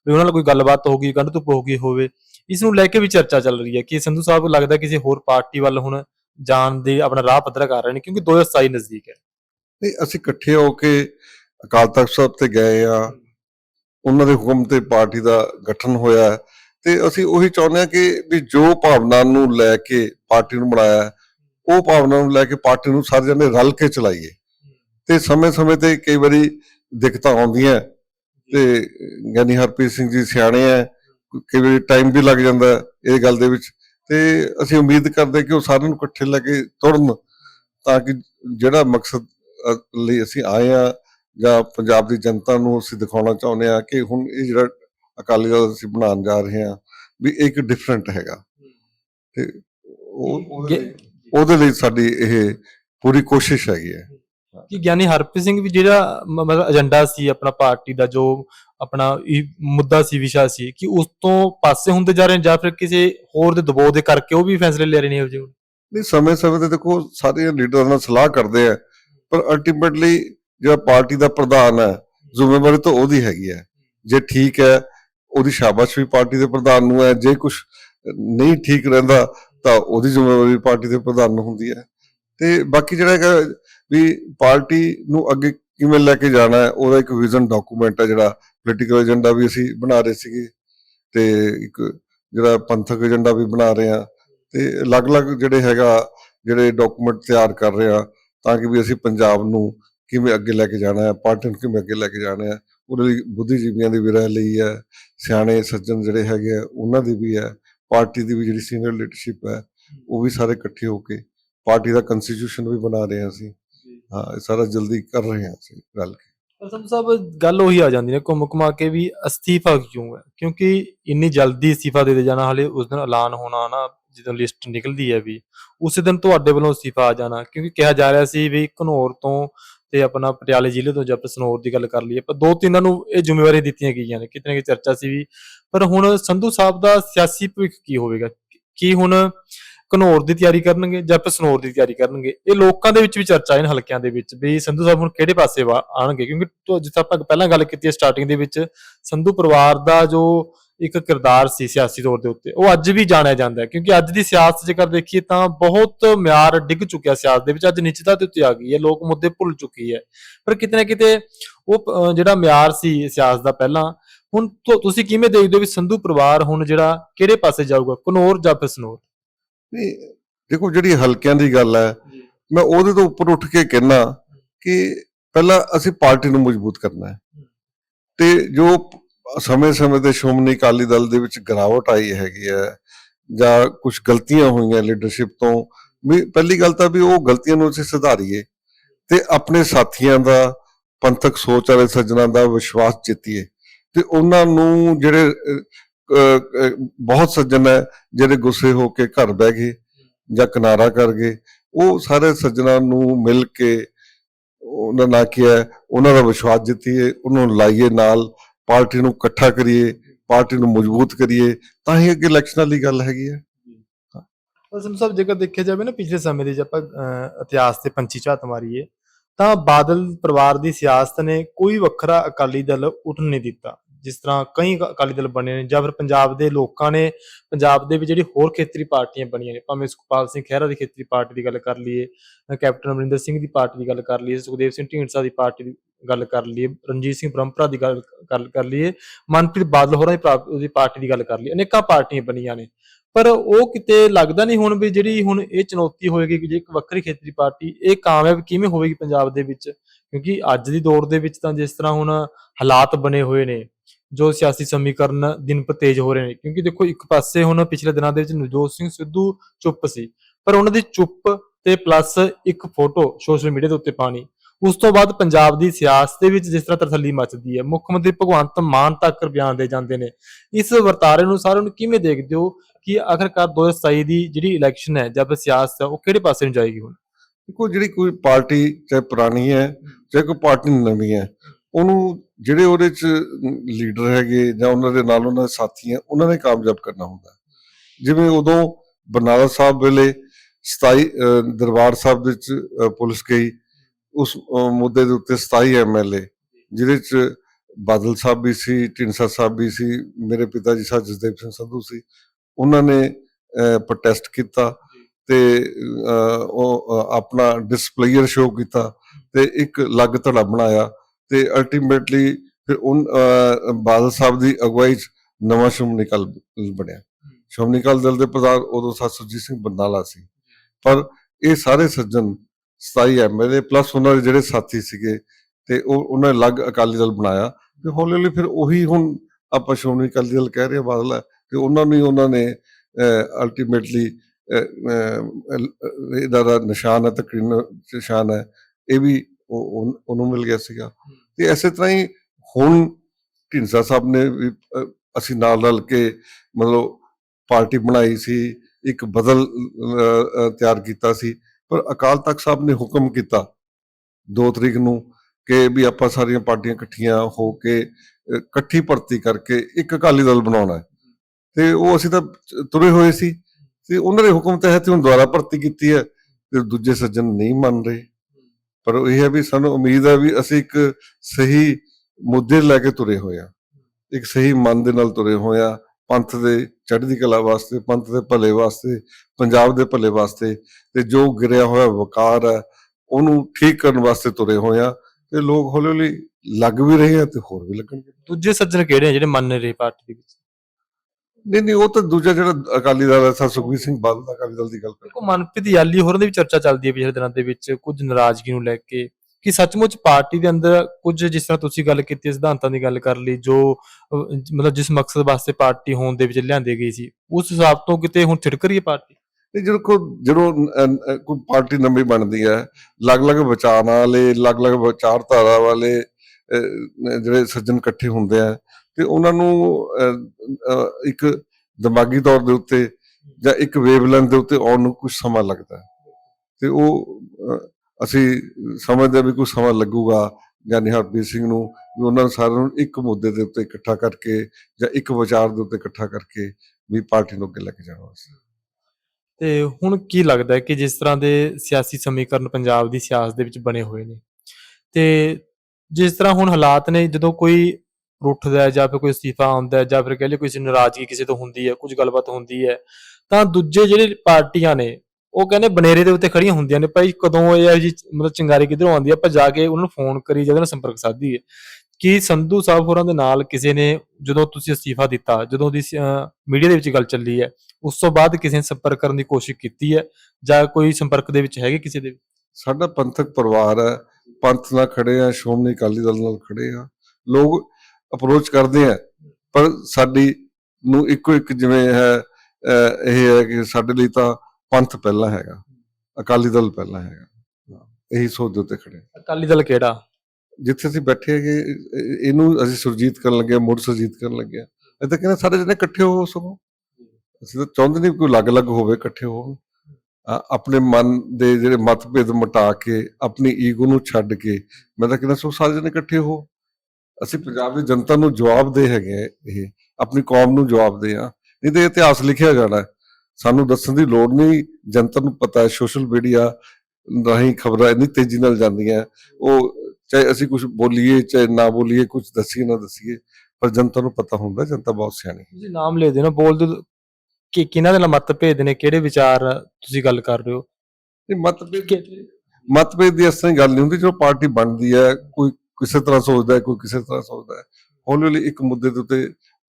ਵੀ ਉਹਨਾਂ ਨਾਲ ਕੋਈ ਗੱਲਬਾਤ ਹੋ ਗਈ ਗੰਢ ਧੁੱਪ ਹੋ ਗਈ ਹੋਵੇ। ਇਸ ਨੂੰ ਲੈ ਕੇ ਵੀ ਚਰਚਾ ਚੱਲ ਰਹੀ ਹੈ ਕਿ ਸੰਧੂ ਸਾਹਿਬ ਲੱਗਦਾ ਕਿਸੇ ਹੋਰ ਪਾਰਟੀ ਵੱਲ ਹੁਣ ਜਾਣ ਦੇ ਆਪਣਾ ਰਾਹ ਪੱਧਰਾ ਕਰ ਰਹੇ ਨੇ, ਕਿਉਂਕਿ 2027 ਨਜ਼ਦੀਕ ਹੈ। ਨਹੀਂ, ਅਸੀਂ ਇਕੱਠੇ ਹੋ ਕੇ ਅਕਾਲ ਤਖਤ ਸਾਹਿਬ ਤੇ ਗਏ ਆ। ਉਹਨਾਂ ਦੇ ਹੁਕਮ ਤੇ ਪਾਰਟੀ ਦਾ ਗਠਨ ਹੋਇਆ ਤੇ ਅਸੀਂ ਉਹੀ ਚਾਹੁੰਦੇ ਹਾਂ ਕਿ ਵੀ ਜੋ ਭਾਵਨਾ ਨੂੰ ਲੈ ਕੇ ਪਾਰਟੀ ਨੂੰ ਬਣਾਇਆ ਉਹ ਭਾਵਨਾ ਨੂੰ ਲੈ ਕੇ ਪਾਰਟੀ ਨੂੰ ਸਾਰੇ ਜਣੇ ਰਲ ਕੇ ਚਲਾਈਏ। ਤੇ ਸਮੇਂ-ਸਮੇਂ ਤੇ ਕਈ ਵਾਰੀ ਦਿੱਕਤਾਂ ਆਉਂਦੀਆਂ। ਤੇ ਗਿਆਨੀ ਹਰਪ੍ਰੀਤ ਸਿੰਘ ਜੀ ਸਿਆਣੇ ਆ ਕਈ ਵਾਰੀ ਟਾਈਮ ਵੀ ਲੱਗ ਜਾਂਦਾ ਇਹ ਗੱਲ ਦੇ ਵਿੱਚ। ਤੇ ਅਸੀਂ ਉਮੀਦ ਕਰਦੇ ਕਿ ਉਹ ਸਾਰਿਆਂ ਨੂੰ ਇਕੱਠੇ ਲੈ ਕੇ ਤੁਰਨ ਤਾਂ ਕਿ ਜਿਹੜਾ ਮਕਸਦ ਲਈ ਅਸੀਂ ਆਏ ਆ ਜਾਂ ਪੰਜਾਬ ਦੀ ਜਨਤਾ ਨੂੰ ਅਸੀਂ ਦਿਖਾਉਣਾ ਚਾਹੁੰਦੇ ਆ ਕਿ ਹੁਣ ਇਹ ਜਿਹੜਾ ਅਕਾਲੀ ਦਲ ਅਸੀਂ ਬਣਾਉਣ ਜਾ ਰਹੇ ਹਾਂ ਵੀ ਇੱਕ ਡਿਫਰੈਂਟ ਹੈਗਾ। ਤੇ ਉਹਦੇ ਲਈ ਸਾਡੀ ਇਹ ਪੂਰੀ ਕੋਸ਼ਿਸ਼ ਹੈਗੀ ਹੈ। ਕਿ ਗਿਆਨੀ ਹਰਪ੍ਰੀਤ ਸਿੰਘ ਵੀ ਜਿਹੜਾ ਮਤਲਬ ਏਜੰਡਾ ਸੀ ਆਪਣਾ ਪਾਰਟੀ ਦਾ, ਜੋ ਆਪਣਾ ਇਹ ਮੁੱਦਾ ਸੀ, ਵਿਸ਼ਾ ਸੀ, ਕਿ ਉਸ ਤੋਂ ਪਾਸੇ ਹੁੰਦੇ ਜਾ ਰਹੇ ਨੇ ਜਾਂ ਫਿਰ ਕਿਸੇ ਹੋਰ ਦੇ ਦਬਾਅ ਦੇ ਕਰਕੇ ਉਹ ਵੀ ਫੈਸਲੇ ਲੈ ਰਹੇ ਨੇ ਇਹੋ ਨਹੀਂ ਸਮੇਂ ਸਮੇਂ ਤੇ ਦੇਖੋ ਸਾਰੇ ਲੀਡਰਾਂ ਨਾਲ ਸਲਾਹ ਕਰਦੇ ਆ, ਪਰ ਅਲਟੀਮੇਟਲੀ ਜਿਹੜਾ ਪਾਰਟੀ ਦਾ ਪ੍ਰਧਾਨ ਹੈ ਜ਼ਿੰਮੇਵਾਰੀ ਤਾਂ ਉਹਦੀ ਹੈਗੀ ਹੈ ਜੇ ਠੀਕ ਹੈ, ਉਹਦੀ ਸ਼ਾਬਾਸ਼ ਵੀ ਪਾਰਟੀ ਦੇ ਪ੍ਰਧਾਨ ਨੂੰ ਹੈ, ਜੇ ਕੁਝ ਨਹੀਂ ਠੀਕ ਰਹਿੰਦਾ, ਤਾਂ ਉਹਦੀ ਜ਼ਿੰਮੇਵਾਰੀ ਪਾਰਟੀ ਦੇ ਪ੍ਰਧਾਨ ਨੂੰ ਹੁੰਦੀ ਹੈ। ਤੇ ਬਾਕੀ ਜਿਹੜਾ ਹੈਗਾ ਵੀ ਪਾਰਟੀ ਨੂੰ ਅੱਗੇ ਕਿਵੇਂ ਲੈ ਕੇ ਜਾਣਾ ਹੈ, ਉਹਦਾ ਇੱਕ ਵਿਜ਼ਨ ਡਾਕੂਮੈਂਟ ਹੈ ਜਿਹੜਾ ਪੋਲੀਟੀਕਲ ਏਜੰਡਾ ਵੀ ਅਸੀਂ ਬਣਾ ਰਹੇ ਸੀਗੇ ਤੇ ਇੱਕ ਜਿਹੜਾ ਪੰਥਕ ਏਜੰਡਾ ਵੀ ਬਣਾ ਰਹੇ ਹਾਂ ਤੇ ਅਲੱਗ-ਅਲੱਗ ਜਿਹੜੇ ਹੈਗਾ ਜਿਹੜੇ ਡਾਕੂਮੈਂਟ ਤਿਆਰ ਕਰ ਰਹੇ ਆ ਤਾਂ ਕਿ ਵੀ ਅਸੀਂ ਪੰਜਾਬ ਨੂੰ ਕਿਵੇਂ ਅੱਗੇ ਲੈ ਕੇ ਜਾਣਾ ਹੈ, ਪਾਰਟੀ ਨੂੰ ਕਿਵੇਂ ਅੱਗੇ ਲੈ ਕੇ ਜਾਣਾ ਹੈ, ਉਹਦੇ ਲਈ ਬੁੱਧੀਜੀਵੀਆਂ ਦੀ ਵੀ ਰਹਿ ਲਈ ਹੈ, ਸਿਆਣੇ ਸੱਜਣ ਜਿਹੜੇ ਹੈਗੇ ਆ ਉਹਨਾਂ ਦੀ ਵੀ ਹੈ, ਪਾਰਟੀ ਦੀ ਵੀ ਜਿਹੜੀ ਸੀਨੀਅਰ ਲੀਡਰਸ਼ਿਪ ਹੈ, ਉਹ ਵੀ ਸਾਰੇ ਇਕੱਠੇ ਹੋ ਕੇ ਪਾਰਟੀ ਦਾ ਕਨਸਟੀਟਿਊਸ਼ਨ ਵੀ ਬਣਾ ਰਹੇ ਹਾਂ ਅਸੀਂ। ਹਾਂ, ਇਹ ਸਾਰਾ ਜਲਦੀ ਕਰ ਰਹੇ ਹਾਂ ਅਸੀਂ ਰਲ ਕੇ। ਸਾਹਿਬ, ਗੱਲ ਉਹੀ ਆ ਜਾਂਦੀ ਨੇ, ਘੁੰਮ ਘੁਮਾ ਕੇ ਵੀ ਅਸਤੀਫਾ ਕਿਉਂ ਹੈ? ਕਿਉਂਕਿ ਇੰਨੀ ਜਲਦੀ ਅਸਤੀਫਾ ਦੇ ਦੇ ਜਾਣਾ, ਹਲੇ ਉਸ ਦਿਨ ਐਲਾਨ ਹੋਣਾ ਨਾ, ਜਦੋਂ ਲਿਸਟ ਨਿਕਲਦੀ ਹੈ ਵੀ, ਉਸੇ ਦਿਨ ਤੁਹਾਡੇ ਵੱਲੋਂ ਅਸਤੀਫਾ ਆ ਜਾਣਾ। ਕਿਉਂਕਿ ਕਿਹਾ ਜਾ ਰਿਹਾ ਸੀ ਵੀ ਘਨੌਰ ਤੋਂ ਤੇ ਆਪਣਾ ਪਟਿਆਲੇ ਜ਼ਿਲ੍ਹੇ ਤੋਂ ਜੱਟ ਸਨੌਰ ਦੀ ਗੱਲ ਕਰ ਲਈਏ, ਪਰ ਦੋ ਤਿੰਨਾਂ ਨੂੰ ਇਹ ਜ਼ਿੰਮੇਵਾਰੀ ਦਿੱਤੀਆਂ ਗਈਆਂ ਨੇ ਕਿਤੇ ਨਾ ਕਿਤੇ ਚਰਚਾ ਸੀ ਵੀ। ਪਰ ਹੁਣ ਸੰਧੂ ਸਾਹਿਬ ਦਾ ਸਿਆਸੀ ਭਵਿੱਖ ਕੀ ਹੋਵੇਗਾ? ਕੀ ਹੁਣ ਘਨੌਰ ਦੀ ਤਿਆਰੀ ਕਰਨਗੇ ਜਾਂ ਫਿਰ ਸਨੌਰ ਦੀ ਤਿਆਰੀ ਕਰਨਗੇ। ਇਹ ਲੋਕਾਂ ਦੇ ਵਿੱਚ ਵੀ ਚਰਚਾ ਹੈ ਇਹਨਾਂ ਹਲਕਿਆਂ ਦੇ ਵਿੱਚ ਵੀ ਸੰਧੂ ਸਾਹਿਬ ਹੁਣ ਕਿਹੜੇ ਪਾਸੇ ਵਾ- ਆਉਣਗੇ? ਕਿਉਂਕਿ ਜਿੱਥੇ ਆਪਾਂ ਪਹਿਲਾਂ ਗੱਲ ਕੀਤੀ ਹੈ ਸਟਾਰਟਿੰਗ ਦੇ ਵਿੱਚ, ਸੰਧੂ ਪਰਿਵਾਰ ਦਾ ਜੋ ਇੱਕ ਕਿਰਦਾਰ ਸੀ ਸਿਆਸੀ ਤੌਰ ਦੇ ਉੱਤੇ, ਉਹ ਅੱਜ ਵੀ ਜਾਣਿਆ ਜਾਂਦਾ ਹੈ। ਕਿਉਂਕਿ ਅੱਜ ਦੀ ਸਿਆਸਤ ਜੇਕਰ ਦੇਖੀਏ ਤਾਂ ਬਹੁਤ ਮਿਆਰ ਡਿੱਗ ਚੁੱਕਿਆ ਸਿਆਸਤ ਦੇ ਵਿੱਚ, ਅੱਜ ਨਿਚਤਾ ਦੇ ਉੱਤੇ ਆ ਗਈ ਹੈ, ਲੋਕ ਮੁੱਦੇ ਭੁੱਲ ਚੁੱਕੀ ਹੈ। ਪਰ ਕਿਤੇ ਨਾ ਕਿਤੇ ਉਹ ਜਿਹੜਾ ਮਿਆਰ ਸੀ ਸਿਆਸਤ ਦਾ ਪਹਿਲਾਂ, ਹੁਣ ਤੁਸੀਂ ਕਿਵੇਂ ਦੇਖਦੇ ਹੋ ਵੀ ਸੰਧੂ ਪਰਿਵਾਰ ਹੁਣ ਜਿਹੜਾ ਕਿਹੜੇ ਪਾਸੇ ਜਾਊਗਾ ਕਨੌਰ ਜਾਂ ਫਿਰ ਸਨੌਰ? ਨਹੀਂ ਦੇਖੋ ਜਿਹੜੀ ਹਲਕਿਆਂ ਦੀ ਗੱਲ ਹੈ ਮੈਂ ਉਹਦੇ ਤੋਂ ਉੱਪਰ ਉੱਠ ਕੇ ਕਹਿਣਾ ਕਿ ਪਹਿਲਾਂ ਅਸੀਂ ਪਾਰਟੀ ਨੂੰ ਮਜ਼ਬੂਤ ਕਰਨਾ ਹੈ। ਤੇ ਜੋ ਸਮੇਂ-ਸਮੇਂ ਤੇ ਸ਼੍ਰੋਮਣੀ ਅਕਾਲੀ ਦਲ ਦੇ ਵਿੱਚ ਗਿਰਾਵਟ ਆਈ ਹੈਗੀ ਹੈ ਜਾਂ ਕੁਝ ਗਲਤੀਆਂ ਹੋਈਆਂ ਲੀਡਰਸ਼ਿਪ ਤੋਂ ਵੀ ਪਹਿਲੀ ਗੱਲ ਤਾਂ ਵੀ ਉਹ ਗਲਤੀਆਂ ਨੂੰ ਅਸੀਂ ਸੁਧਾਰੀਏ ਤੇ ਆਪਣੇ ਸਾਥੀਆਂ ਦਾ ਪੰਥਕ ਸੋਚ ਵਾਲੇ ਸੱਜਣਾ ਦਾ ਵਿਸ਼ਵਾਸ ਜਿੱਤੀਏ ਤੇ ਉਹਨਾਂ ਨੂੰ ਜਿਹੜੇ ਬਹੁਤ ਸੱਜਣ ਹੈ, ਜਿਹੜੇ ਗੁੱਸੇ ਹੋ ਕੇ ਘਰ ਬਹਿ ਗਏ ਜਾਂ ਕਿਨਾਰਾ ਕਰ ਗਏ, ਉਹ ਸਾਰੇ ਸੱਜਣਾ ਨੂੰ ਮਿਲ ਕੇ ਉਹਨਾਂ ਨਾਲ ਕੀ ਹੈ ਉਹਨਾਂ ਦਾ ਵਿਸ਼ਵਾਸ ਜਿੱਤੀਏ, ਉਹਨਾਂ ਲਾਈਏ ਨਾਲ, ਪਾਰਟੀ ਨੂੰ ਇਕੱਠਾ ਕਰੀਏ, ਪਾਰਟੀ ਨੂੰ ਮਜ਼ਬੂਤ ਕਰੀਏ, ਤਾਂ ਹੀ ਅੱਗੇ ਇਲੈਕਸ਼ਨਾਂ ਦੀ ਗੱਲ ਹੈਗੀ ਹੈ। ਪਰ ਸੰਧੂ ਜੇਕਰ ਦੇਖਿਆ ਜਾਵੇ ਨਾ, ਪਿਛਲੇ ਸਮੇਂ ਦੇ ਜੇ ਆਪਾਂ ਇਤਿਹਾਸ ਤੇ ਪੰਛੀ ਝਾਤ ਮਾਰੀਏ, ਤਾਂ ਬਾਦਲ ਪਰਿਵਾਰ ਦੀ ਸਿਆਸਤ ਨੇ ਕੋਈ ਵੱਖਰਾ ਅਕਾਲੀ ਦਲ ਉੱਠਣ ਨਹੀਂ ਦਿੱਤਾ। ਜਿਸ ਤਰ੍ਹਾਂ ਕਈ ਅਕਾਲੀ ਦਲ ਬਣੇ ਨੇ ਜਾਂ ਫਿਰ ਪੰਜਾਬ ਦੇ ਲੋਕਾਂ ਨੇ, ਪੰਜਾਬ ਦੇ ਵਿੱਚ ਜਿਹੜੀ ਹੋਰ ਖੇਤਰੀ ਪਾਰਟੀਆਂ ਬਣੀਆਂ ਨੇ, ਭਾਵੇਂ ਸੁਖਪਾਲ ਸਿੰਘ ਖਹਿਰਾ ਦੀ ਖੇਤਰੀ ਪਾਰਟੀ ਦੀ ਗੱਲ ਕਰ ਲਈਏ ਕੈਪਟਨ ਅਮਰਿੰਦਰ ਸਿੰਘ ਦੀ ਪਾਰਟੀ ਦੀ ਗੱਲ ਕਰ ਲਈਏ ਸੁਖਦੇਵ ਸਿੰਘ ਢੀਂਡਸਾ ਦੀ ਪਾਰਟੀ ਦੀ ਗੱਲ ਕਰ ਲਈਏ, ਰਣਜੀਤ ਸਿੰਘ ਬ੍ਰਹਮਪੁਰਾ ਦੀ ਗੱਲ ਕਰ ਲਈਏ, ਮਨਪ੍ਰੀਤ ਬਾਦਲ ਹੋਰਾਂ ਦੀ ਪਾਰਟੀ ਦੀ ਗੱਲ ਕਰ ਲਈਏ, ਅਨੇਕਾਂ ਪਾਰਟੀਆਂ ਬਣੀਆਂ ਨੇ। ਪਰ ਉਹ ਕਿਤੇ ਲੱਗਦਾ ਨਹੀਂ ਹੁਣ ਵੀ ਜਿਹੜੀ ਹੁਣ ਇਹ ਚੁਣੌਤੀ ਹੋਏਗੀ ਕਿ ਜੇ ਇੱਕ ਵੱਖਰੀ ਖੇਤਰੀ ਪਾਰਟੀ, ਇਹ ਕਾਮਯਾਬ ਕਿਵੇਂ ਹੋਵੇਗੀ ਪੰਜਾਬ ਦੇ ਵਿੱਚ ਕਿਉਂਕਿ ਅੱਜ ਦੀ ਦੌਰ ਦੇ ਵਿੱਚ ਤਾਂ ਜਿਸ ਤਰ੍ਹਾਂ ਹੁਣ ਹਾਲਾਤ ਬਣੇ ਹੋਏ ਨੇ, ਜੋ ਸਿਆਸੀ ਸਮੀਕਰਨ ਦਿਨ ਪਰ ਤੇਜ਼ ਹੋ ਰਹੇ ਨੇ, ਕਿਉਂਕਿ ਦੇਖੋ ਇੱਕ ਪਾਸੇ ਹੁਣ ਪਿਛਲੇ ਦਿਨਾਂ ਦੇ ਵਿੱਚ ਨਵਜੋਤ ਸਿੰਘ ਸਿੱਧੂ ਚੁੱਪ ਸੀ, ਪਰ ਉਹਨਾਂ ਦੀ ਚੁੱਪ ਤੇ ਪਲੱਸ ਇੱਕ ਫੋਟੋ ਸੋਸ਼ਲ ਮੀਡੀਆ ਦੇ ਉੱਤੇ ਪਾਣੀ, ਉਸ ਤੋਂ ਬਾਅਦ ਪੰਜਾਬ ਦੀ ਸਿਆਸਤ ਦੇ ਵਿੱਚ ਜਿਸ ਤਰ੍ਹਾਂ ਤਰਸੱਲੀ ਮੱਚਦੀ ਹੈ, ਮੁੱਖ ਮੰਤਰੀ ਭਗਵੰਤ ਮਾਨ ਤੱਕ ਬਿਆਨ ਦੇ ਜਾਂਦੇ ਨੇ, ਇਸ ਵਰਤਾਰੇ ਨੂੰ ਸਾਰਿਆਂ ਨੂੰ ਕਿਵੇਂ ਦੇਖਦੇ ਹੋ ਕਿ ਆਖਰਕਾਰ 2027 ਦੀ ਜਿਹੜੀ ਇਲੈਕਸ਼ਨ ਹੈ ਜਾਂ ਫਿਰ ਸਿਆਸਤ ਹੈ, ਉਹ ਕਿਹੜੇ ਪਾਸੇ ਨੂੰ ਜਾਏਗੀ ਹੁਣ? ਦੇਖੋ ਜਿਹੜੀ ਕੋਈ ਪਾਰਟੀ ਚਾਹੇ ਪੁਰਾਣੀ ਹੈ, ਚਾਹੇ ਕੋਈ ਪਾਰਟੀ ਨਵੀਂ ਹੈ, ਉਹਨੂੰ ਜਿਹੜੇ ਉਹਦੇ ਚ ਲੀਡਰ ਹੈਗੇ ਜਾਂ ਉਹਨਾਂ ਦੇ ਨਾਲ ਉਹਨਾਂ ਦੇ ਸਾਥੀ ਹੈ, ਉਹਨਾਂ ਨੇ ਕਾਮਯਾਬ ਕਰਨਾ ਹੁੰਦਾ ਜਿਵੇਂ ਉਦੋਂ ਬਰਨਾਲਾ ਸਾਹਿਬ ਵੇਲੇ 27 ਦਰਬਾਰ ਸਾਹਿਬ ਦੇ ਵਿੱਚ ਪੁਲਿਸ ਗਈ, ਉਸ ਮੁੱਦੇ ਦੇ ਉੱਤੇ 27 ਐਮਐਲਏ ਜਿਹਦੇ ਚ ਬਾਦਲ ਸਾਹਿਬ ਵੀ ਸੀ ਢਿੰਸਾ ਸਾਹਿਬ ਵੀ ਸੀ, ਮੇਰੇ ਪਿਤਾ ਜੀ ਸਾਹਿਬ ਜਸਦੇਵ ਸਿੰਘ ਸੰਧੂ ਸੀ, ਉਹਨਾਂ ਨੇ ਪ੍ਰੋਟੈਸਟ ਕੀਤਾ। ਤੇ ਉਹ ਆਪਣਾ ਡਿਸਪਲੇਅਰ ਸ਼ੋ ਕੀਤਾ ਤੇ ਇੱਕ ਅਲੱਗ ਧੜਾ ਬਣਾਇਆ ਤੇ ਅਲਟੀਮੇਟਲੀ ਫਿਰ ਉਹ ਬਾਦਲ ਸਾਹਿਬ ਦੀ ਅਗਵਾਈ 'ਚ ਨਵਾਂ ਸ਼੍ਰੋਮਣੀ ਅਕਾਲੀ ਬਣਿਆ। ਸ਼੍ਰੋਮਣੀ ਅਕਾਲੀ ਦਲ ਦੇ ਪ੍ਰਧਾਨ ਉਦੋਂ ਸਰ ਸੁਰਜੀਤ ਸਿੰਘ ਬੰਦਾਲਾ ਸੀ। ਪਰ ਇਹ ਸਾਰੇ ਸੱਜਣ 27 ਐਮਐਲਏ ਪਲੱਸ ਉਹਨਾਂ ਦੇ ਜਿਹੜੇ ਸਾਥੀ ਸੀਗੇ ਤੇ ਉਹ, ਉਹਨਾਂ ਨੇ ਅਲੱਗ ਅਕਾਲੀ ਦਲ ਬਣਾਇਆ ਤੇ ਹੌਲੀ ਹੌਲੀ ਫਿਰ ਉਹੀ ਹੁਣ ਆਪਾਂ ਸ਼੍ਰੋਮਣੀ ਅਕਾਲੀ ਦਲ ਕਹਿ ਰਹੇ ਬਾਦਲ ਹੈ ਤੇ ਉਹਨਾਂ ਨੂੰ ਹੀ ਉਹਨਾਂ ਨੇ ਅਲਟੀਮੇਟਲੀ ਇਹਦਾ ਦਾ ਨਿਸ਼ਾਨ ਹੈ ਤਕਰੀਨ ਨਿਸ਼ਾਨ ਹੈ। ਇਹ ਵੀ ਉਹ- ਉਹ- ਉਹਨੂੰ ਮਿਲ ਗਿਆ ਸੀਗਾ। ਤੇ ਐਸੇ ਤਰ੍ਹਾਂ ਹੀ ਹੁਣ ਢਿੰਸਾ ਸਾਹਿਬ ਨੇ ਵੀ ਅਸੀਂ ਨਾਲ ਰਲ ਕੇ ਮਤਲਬ ਪਾਰਟੀ ਬਣਾਈ ਸੀ ਇੱਕ ਬਦਲ ਤਿਆਰ ਕੀਤਾ ਸੀ। ਪਰ ਅਕਾਲ ਤਖਤ ਸਾਹਿਬ ਨੇ ਹੁਕਮ ਕੀਤਾ 2 ਤਰੀਕ ਨੂੰ ਕਿ ਵੀ ਆਪਾਂ ਸਾਰੀਆਂ ਪਾਰਟੀਆਂ ਇਕੱਠੀਆਂ ਹੋ ਕੇ ਇਕੱਠੀ ਭਰਤੀ ਕਰਕੇ ਇੱਕ ਅਕਾਲੀ ਦਲ ਬਣਾਉਣਾ ਹੈ। ਤੇ ਉਹ ਅਸੀਂ ਤਾਂ ਤੁਰੇ ਹੋਏ ਸੀ। ਤੇ ਉਹਨਾਂ ਦੇ ਹੁਕਮ ਤਹਿਤ ਹੁਣ ਦੁਬਾਰਾ ਭਰਤੀ ਕੀਤੀ ਹੈ, ਤੇ ਦੂਜੇ ਸੱਜਣ ਨਹੀਂ ਮੰਨ ਰਹੇ। ਪਰ ਇਹ ਹੈ ਵੀ ਸਾਨੂੰ ਉਮੀਦ ਹੈ ਵੀ ਅਸੀਂ ਇੱਕ ਸਹੀ ਮੁੱਦੇ ਲੈ ਕੇ ਤੁਰੇ ਹੋਏ ਆ ਇੱਕ ਸਹੀ ਮਨ ਦੇ ਨਾਲ ਤੁਰੇ ਹੋਏ ਆ ਪੰਥ ਦੇ ਚੜ੍ਹਦੀ ਕਲਾ ਵਾਸਤੇ, ਪੰਥ ਦੇ ਭਲੇ ਵਾਸਤੇ, ਪੰਜਾਬ ਦੇ ਭਲੇ ਵਾਸਤੇ, ਤੇ ਜੋ ਗਿਰਿਆ ਹੋਇਆ ਵਕਾਰ ਹੈ, ਉਹਨੂੰ ਠੀਕ ਕਰਨ ਵਾਸਤੇ ਤੁਰੇ ਹੋਏ ਆ ਤੇ ਲੋਕ ਹੌਲੀ ਹੌਲੀ ਲੱਗ ਵੀ ਰਹੇ ਆ ਤੇ ਹੋਰ ਵੀ ਲੱਗਣਗੇ। ਦੂਜੇ ਸੱਜਣ ਕਿਹੜੇ ਆ ਜਿਹੜੇ ਮੰਨ ਰਹੇ ਪਾਰਟੀ ਦੇ ਵਿੱਚ? ਨਹੀਂ ਨਹੀਂ ਉਹ ਤਾਂ ਦੂਜਾ ਜਿਹੜਾ ਅਕਾਲੀ ਦਲ ਹੈ ਸਰ ਸੁਖਬੀਰ ਸਿੰਘ ਬਾਦਲ ਦਾ ਅਕਾਲੀ ਦਲ ਦੀ ਗੱਲ ਕਰ। ਦੇਖੋ ਮਨਪ੍ਰੀਤ ਯਾਲੀ ਹੋਰਾਂ ਦੀ ਵੀ ਚਰਚਾ ਚੱਲਦੀ ਹੈ ਪਿਛਲੇ ਦਿਨਾਂ ਦੇ ਵਿੱਚ ਕੁਝ ਨਾਰਾਜ਼ਗੀ ਨੂੰ ਲੈ ਕੇ ਕਿ ਸੱਚਮੁੱਚ ਪਾਰਟੀ ਦੇ ਅੰਦਰ ਕੁਝ ਜਿਸ ਤਰ੍ਹਾਂ ਤੁਸੀਂ ਗੱਲ ਕੀਤੀ ਸਿਧਾਂਤਾਂ ਦੀ ਗੱਲ ਕਰ ਲਈ ਜੋ ਮਤਲਬ ਜਿਸ ਮਕਸਦ ਵਾਸਤੇ ਪਾਰਟੀ ਹੋਣ ਦੇ ਵਿੱਚ ਲਿਆਂਦੀ ਗਈ ਸੀ ਉਸ ਹਿਸਾਬ ਤੋਂ ਕਿਤੇ ਹੁਣ ਛਿੜਕ ਰਹੀ ਹੈ ਪਾਰਟੀ? ਤੇ ਜਦੋਂ ਕੋ ਜਦੋਂ ਕੋਈ ਪਾਰਟੀ ਨਵੀਂ ਬਣਦੀ ਹੈ ਅਲੱਗ-ਅਲੱਗ ਵਿਚਾਰਾਂ ਵਾਲੇ ਅਲੱਗ-ਅਲੱਗ ਵਿਚਾਰਧਾਰਾ ਵਾਲੇ ਜਿਹੜੇ ਸੱਜਣ ਇਕੱਠੇ ਹੁੰਦੇ ਆ ਤੇ ਉਹਨਾਂ ਨੂੰ ਇੱਕ ਦਿਮਾਗੀ ਤੌਰ ਦੇ ਉੱਤੇ ਜਾਂ ਇੱਕ ਵੇਵਲੈਂਥ ਦੇ ਉੱਤੇ ਆਉਣ ਨੂੰ ਕੁਝ ਸਮਾਂ ਲੱਗਦਾ ਹੈ। ਤੇ ਉਹ ਅਸੀਂ ਸਮਝਦੇ ਵੀ ਕੋਈ ਸਮਾਂ ਲੱਗੂਗਾ ਗਿਆਨੀ ਹਰਪ੍ਰੀਤ ਸਿੰਘ ਨੂੰ ਵੀ ਉਹਨਾਂ ਸਾਰਿਆਂ ਨੂੰ ਇੱਕ ਮੁੱਦੇ ਦੇ ਉੱਤੇ ਇਕੱਠਾ ਕਰਕੇ ਜਾਂ ਇੱਕ ਵਿਚਾਰ ਦੇ ਉੱਤੇ ਇਕੱਠਾ ਕਰਕੇ ਵੀ ਪਾਰਟੀ ਨੂੰ ਅੱਗੇ ਲੈ ਕੇ ਜਾਣਾ ਸੀ ਤੇ ਹੁਣ ਕੀ ਲੱਗਦਾ ਹੈ ਕਿ ਜਿਸ ਤਰ੍ਹਾਂ ਦੇ ਸਿਆਸੀ ਸਮੀਕਰਨ ਪੰਜਾਬ ਦੀ ਸਿਆਸਤ ਦੇ ਵਿੱਚ ਬਣੇ ਹੋਏ ਨੇ। ਤੇ ਜਿਸ ਤਰ੍ਹਾਂ ਹੁਣ ਹਾਲਾਤ ਨੇ, ਜਦੋਂ ਕੋਈ ਉੱਠਦਾ ਹੈ ਜਾਂ ਫਿਰ ਕੋਈ ਅਸਤੀਫਾ ਆਉਂਦਾ ਹੈ ਜਾਂ ਫਿਰ ਕਹਿ ਲਈਏ ਕੋਈ ਨਾਰਾਜ਼ਗੀ ਕਿਸੇ ਤੋਂ ਹੁੰਦੀ ਹੈ, ਕੁਝ ਗੱਲਬਾਤ ਹੁੰਦੀ ਹੈ, ਤਾਂ ਦੂਜੇ ਜਿਹੜੇ ਪਾਰਟੀਆਂ ਨੇ, ਉਹ ਕਹਿੰਦੇ ਬਨੇਰੇ ਦੇ ਉੱਤੇ ਖੜੀਆਂ ਹੁੰਦੀਆਂ ਨੇ, ਭਾਈ ਕਦੋਂ ਇਹ ਜੀ ਮਤਲਬ ਚਿੰਗਾਰੀ ਕਿੱਧਰੋਂ ਆਉਂਦੀ ਹੈ, ਆਪਾਂ ਜਾ ਕੇ ਉਹਨਾਂ ਨੂੰ ਫੋਨ ਕਰੀ ਜਾਂ ਨਾਲ ਸੰਪਰਕ ਸਾਧੀਏ। ਕਿ ਸੰਧੂ ਸਾਹਿਬ ਹੋਰਾਂ ਦੇ ਨਾਲ ਕਿਸੇ ਨੇ ਜਦੋਂ ਤੁਸੀਂ ਅਸਤੀਫਾ ਦਿੱਤਾ, ਜਦੋਂ ਦੀ ਮੀਡੀਆ ਦੇ ਵਿੱਚ ਗੱਲ ਚੱਲੀ ਹੈ, ਉਸ ਤੋਂ ਬਾਅਦ ਕਿਸੇ ਨੇ ਸੰਪਰਕ ਕਰਨ ਦੀ ਕੋਸ਼ਿਸ਼ ਕੀਤੀ ਹੈ ਜਾਂ ਕੋਈ ਸੰਪਰਕ ਦੇ ਵਿੱਚ ਹੈਗੇ ਕਿਸੇ ਦੇ ਸਾਡਾ ਪੰਥਕ ਪਰਿਵਾਰ ਹੈ, ਪੰਥ ਨਾਲ ਖੜੇ ਆ ਸ਼੍ਰੋਮਣੀ ਅਕਾਲੀ ਦਲ ਨਾਲ ਖੜੇ ਆ ਲੋਕ ਅਪਰੋਚ ਕਰਦੇ ਆ ਪਰ ਸਾਡੀ ਨੂੰ ਇੱਕੋ ਇੱਕ ਜਿਵੇਂ ਹੈ ਇਹ ਹੈ ਕਿ ਸਾਡੇ ਲਈ ਤਾਂ ਪੰਥ ਪਹਿਲਾਂ ਹੈਗਾ ਅਕਾਲੀ ਦਲ ਪਹਿਲਾਂ ਹੈਗਾ ਇਹੀ ਸੋਚ ਦੇ ਉੱਤੇ ਖੜੇ। ਅਕਾਲੀ ਦਲ ਕਿਹੜਾ ਜਿੱਥੇ ਅਸੀਂ ਬੈਠੇ ਹੈਗੇ ਇਹ- ਇਹਨੂੰ ਅਸੀਂ ਸੁਰਜੀਤ ਕਰਨ ਲੱਗੇ ਮੁੜ ਸੁਰਜੀਤ ਕਰਨ ਲੱਗੇ। ਇਹ ਤਾਂ ਕਹਿੰਦੇ ਸਾਰੇ ਜਣੇ ਇਕੱਠੇ ਹੋ ਸਗੋਂ ਅਸੀਂ ਤਾਂ ਚਾਹੁੰਦੇ ਨਹੀਂ ਕੋਈ ਅਲੱਗ-ਅਲੱਗ ਹੋਵੇ ਇਕੱਠੇ ਹੋਣ ਆਪਣੇ ਮਨ ਦੇ ਜਿਹੜੇ ਮਤਭੇਦ ਮਿਟਾ ਕੇ ਆਪਣੀ ਈਗੋ ਨੂੰ ਛੱਡ ਕੇ ਮੈਂ ਤਾਂ ਕਹਿੰਦਾ ਸੋ ਸਾਰੇ ਜਣੇ ਇਕੱਠੇ ਹੋ ਅਸੀਂ ਪੰਜਾਬ ਦੀ ਜਨਤਾ ਨੂੰ ਜਵਾਬ ਦੇ ਹੈਗੇ ਇਹ ਆਪਣੀ ਕੌਮ ਨੂੰ ਜਵਾਬ ਦੇ ਆ ਤੇ ਇਤਿਹਾਸ ਲਿਖਿਆ ਜਾਣਾ। ਸਾਨੂੰ ਦੱਸਣ ਦੀ ਲੋੜ ਨਹੀਂ ਜਨਤਾ ਨੂੰ ਪਤਾ ਹੈ ਸੋਸ਼ਲ ਮੀਡੀਆ ਰਾਹੀਂ ਖਬਰਾਂ ਇੰਨੀ ਤੇਜ਼ੀ ਨਾਲ ਜਾਂਦੀਆਂ ਉਹ ਚਾਹੇ ਅਸੀਂ ਕੁਝ ਬੋਲੀਏ ਚਾਹੇ ਨਾ ਬੋਲੀਏ ਕੁਝ ਦੱਸੀਏ ਨਾ ਦੱਸੀਏ ਪਰ ਜਨਤਾ ਨੂੰ ਪਤਾ ਹੁੰਦਾ ਜਨਤਾ ਬਹੁਤ ਸਿਆਣੀ ਹੈ। ਤੁਸੀਂ ਨਾਮ ਲੈ ਦੇਣਾ ਬੋਲ ਦਿਓ ਕਿ ਕਿਹਨਾਂ ਦੇ ਨਾਲ ਮਤਭੇਦ ਨੇ ਕਿਹੜੇ ਵਿਚਾਰ ਤੁਸੀਂ ਗੱਲ ਕਰ ਰਹੇ ਹੋ ਨਹੀਂ ਮਤਭੇਦ ਮਤਭੇਦ ਦੀ ਦੀ ਗੱਲ ਨਹੀਂ ਹੁੰਦੀ ਜਦੋਂ ਪਾਰਟੀ ਬਣਦੀ ਹੈ ਕੋਈ ਕਿਸੇ ਤਰ੍ਹਾਂ ਸੋਚਦਾ ਹੈ ਕੋਈ ਕਿਸੇ ਤਰ੍ਹਾਂ ਸੋਚਦਾ ਹੈ। ਹੌਲੀ ਹੌਲੀ ਇੱਕ ਮੁੱਦੇ ਦੇ ਉੱਤੇ